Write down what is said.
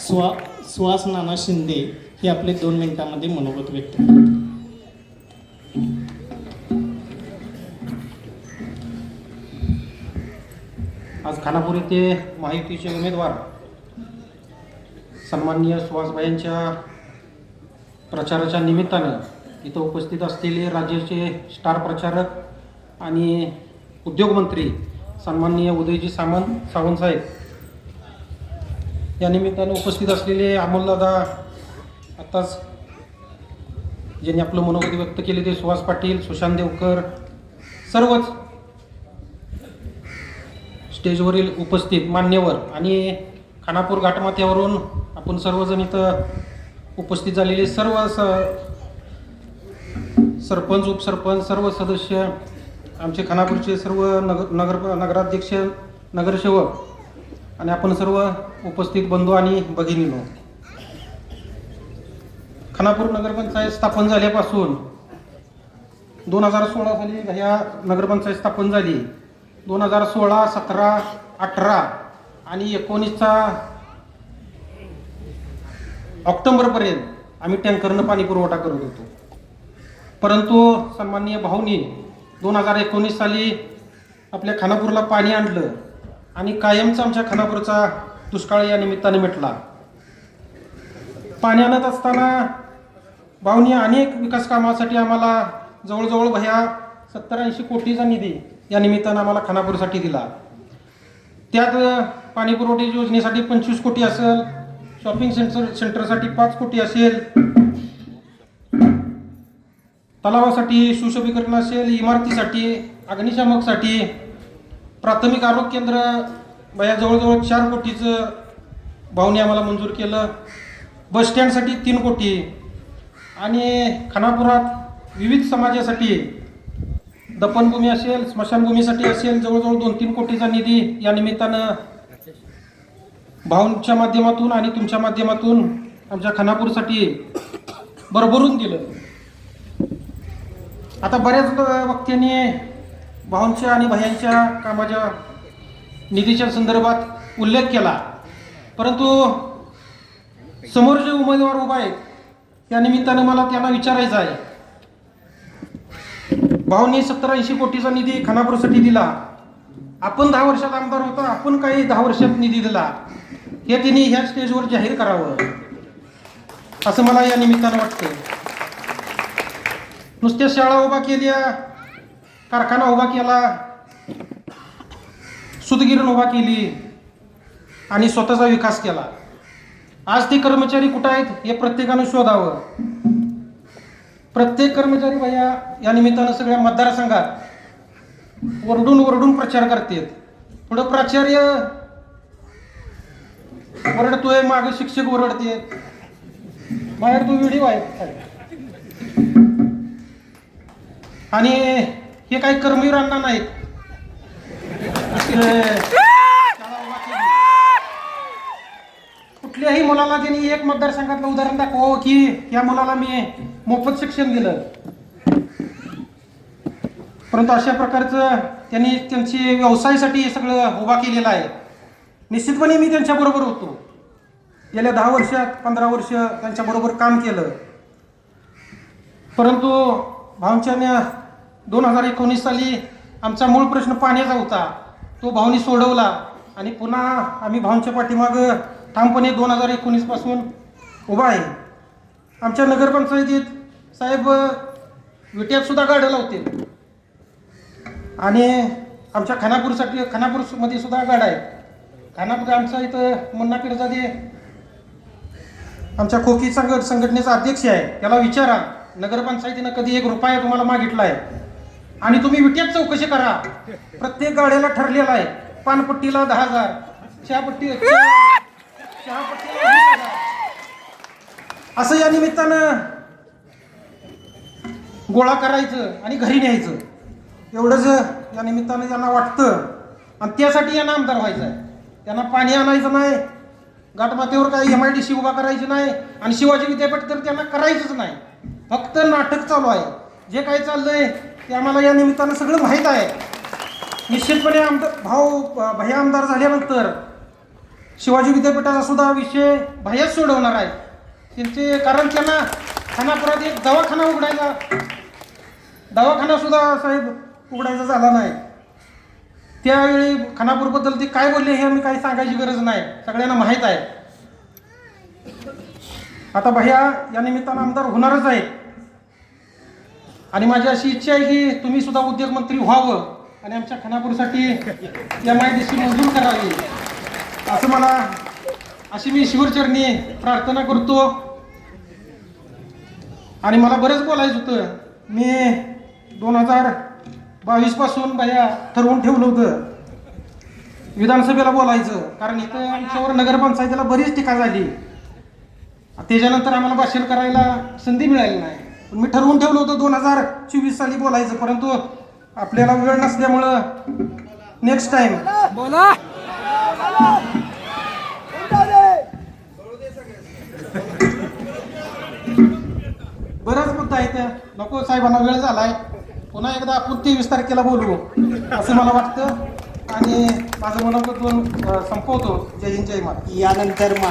स्वा सुहास नाना शिंदे हे आपले दोन मिनिटांमध्ये मनोगत व्यक्त करतात. आज खानापूर येथे महायुतीचे उमेदवार सन्माननीय सुहासबाईंच्या प्रचाराच्या निमित्ताने इथं उपस्थित असलेले राज्याचे स्टार प्रचारक आणि उद्योगमंत्री सन्माननीय उदयजी सामंत सावंत साहेब या निमित्तानं उपस्थित असलेले अमोलदादा आत्ताच ज्यांनी आपलं मनोगत व्यक्त केले ते सुहास पाटील सुशांत देवकर सर्वच स्टेजवरील उपस्थित मान्यवर आणि खानापूर घाटमाथ्यावरून आपण सर्वजण इथं उपस्थित झालेले सर्व स सरपंच उपसरपंच सर्व सदस्य आमचे खानापूरचे सर्व नगर नगर नगराध्यक्ष नगरसेवक आणि आपण सर्व उपस्थित बंधू आणि भगिनीनो खानापूर नगरपंचायत स्थापन झाल्यापासून दोन हजार सोळा साली ह्या नगरपंचायत स्थापन झाली. दोन हजार सोळा सतरा अठरा आणि एकोणीसचा ऑक्टोंबरपर्यंत आम्ही टँकरनं पाणी पुरवठा करत होतो. परंतु सन्माननीय भाऊनी दोन हजार एकोणीस साली आपल्या खानापूरला पाणी आणलं. आणि कायमचा आमच्या खानापूरचा दुष्काळ या निमित्ताने मिटला. पाणी आणत असताना भाऊनी अनेक विकास कामासाठी आम्हाला जवळजवळ भया सत्तर ऐंशी कोटीचा निधी या निमित्तानं आम्हाला खानापूरसाठी दिला. त्यात अ, पाणी पुरवठा योजनेसाठी पंचवीस कोटी असेल शॉपिंग सेंटर सेंटरसाठी पाच कोटी असेल तलावासाठी सुशोभीकरण असेल इमारतीसाठी अग्निशामकसाठी प्राथमिक आरोग्य केंद्र या जवळजवळ चार कोटीचं भावने आम्हाला मंजूर केलं. बस स्टँडसाठी तीन कोटी. आणि खानापुरात विविध समाजासाठी दफनभूमी असेल स्मशानभूमीसाठी असेल जवळजवळ दोन तीन कोटीचा निधी या निमित्तानं भाऊंच्या माध्यमातून आणि तुमच्या माध्यमातून आमच्या खानापूरसाठी भरभरून दिलं. आता बऱ्याच वक्त्यांनी भाऊंच्या आणि भयांच्या कामाच्या निधीच्या संदर्भात उल्लेख केला. परंतु समोर जे उमेदवार उभा आहेत त्या निमित्तानं मला त्यांना विचारायचं आहे. भाऊंनी सत्तर ऐंशी कोटीचा निधी खानापूरसाठी दिला. आपण दहा वर्षात आमदार होतो आपण काही दहा वर्षात निधी दिला. हे त्यांनी ह्या स्टेजवर जाहीर करावं असं मला या निमित्तानं वाटतं नुसत्या शाळा उभा केल्या कारखाना उभा केला सुतगिरण उभा केली आणि स्वतःचा विकास केला. आज ते कर्मचारी कुठं आहेत हे प्रत्येकानं शोधावं. प्रत्येक कर्मचारी भैया या निमित्तानं सगळ्या मतदारसंघात ओरडून ओरडून प्रचार करतात. पुढं प्राचार्य ओरडतोय मागे शिक्षक ओरडते बाहेर तो व्हिडिओ आहे. आणि हे काही कर्मवीर अण्णा नाहीत. कुठल्याही मुलाला त्यांनी एक मतदारसंघातलं उदाहरण दाखवावं हो की या मुलाला मी मोफत शिक्षण दिलं. परंतु अशा प्रकारचं त्यांनी त्यांची व्यवसायासाठी हे सगळं उभा केलेलं आहे. निश्चितपणे मी त्यांच्याबरोबर होतो. गेल्या दहा वर्षात पंधरा वर्ष त्यांच्याबरोबर काम केलं. परंतु भाऊंच्या दोन हजार एकोणीस साली आमचा मूळ प्रश्न पाण्याचा होता. तो भाऊनी सोडवला आणि पुन्हा आम्ही भाऊंच्या पाठीमागं ठामपणे दोन हजार एकोणीसपासून उभा आहे. आमच्या नगरपंचायतीत साहेब विट्यातसुद्धा गाड्या लावते आणि आमच्या खानापूरसाठी खानापूरमध्ये सुद्धा गाडा आहेत. खानापूर आमचा इथं मुन्ना पिरजादे आमच्या खोकी संघ संघटनेचा अध्यक्ष आहे. त्याला विचारा नगरपंचायतीनं कधी एक रुपया तुम्हाला मागितला आहे आणि तुम्ही विट्यात चौकशी करा. प्रत्येक गाड्याला ठरलेला आहे. पानपट्टीला दहा हजार चहापट्टी चहापट्टीला वीस हजार. असं या निमित्तानं गोळा करायचं आणि घरी न्यायचं. एवढंच या निमित्तानं यांना वाटतं. आणि त्यासाठी यांना आमदार व्हायचं आहे. त्यांना पाणी आणायचं नाही. घाटमाथ्यावर काही एम आय डी सी उभा करायची नाही. आणि शिवाजी विद्यापीठ तर त्यांना करायचंच नाही. फक्त नाटक चालू आहे. जे काही चाललंय ते आम्हाला या निमित्तानं सगळं माहीत आहे. निश्चितपणे आमदार भाऊ भैया आमदार झाल्यानंतर शिवाजी विद्यापीठाचा सुद्धा विषय बाह्यच सोडवणार आहे. त्यांचे कारण त्यांना खानापुरात एक दवाखाना उघडायचा दवाखानासुद्धा साहेब उघडायचा झाला नाही. त्यावेळी खानापूरबद्दल ते काय बोलले हे आम्ही काही सांगायची गरज नाही. सगळ्यांना माहीत आहे. आता भैया या निमित्तानं आमदार होणारच आहे आणि माझी अशी इच्छा आहे की तुम्ही सुद्धा उद्योगमंत्री व्हावं आणि आमच्या खानापूरसाठी एम आय डी मंजूर करावी. असं मला अशी मी शिवचरणी प्रार्थना करतो. आणि मला बरंच बोलायचं होतं. मी दोन हजार बावीसपासून ठरवून ठेवलं होतं. विधानसभेला बोलायचं. कारण इथं आमच्यावर नगरपंचायतीला बरीच टीका झाली. त्याच्यानंतर आम्हाला भाषण करायला संधी मिळाली नाही. पण मी ठरवून ठेवलं होतं दोन हजार चोवीस साली बोलायचं परंतु आपल्याला वेळ नसल्यामुळं नेक्स्ट टाइम बोला. बरंच मुद्दा आहे त्या. नको साहेबांना वेळ झालाय. पुन्हा एकदा आपण तेवीस तारखेला बोलू असं मला वाटतं. आणि माझं मनोगत दोन संपवतो. जय हिंद जय महाराज यानंतर महा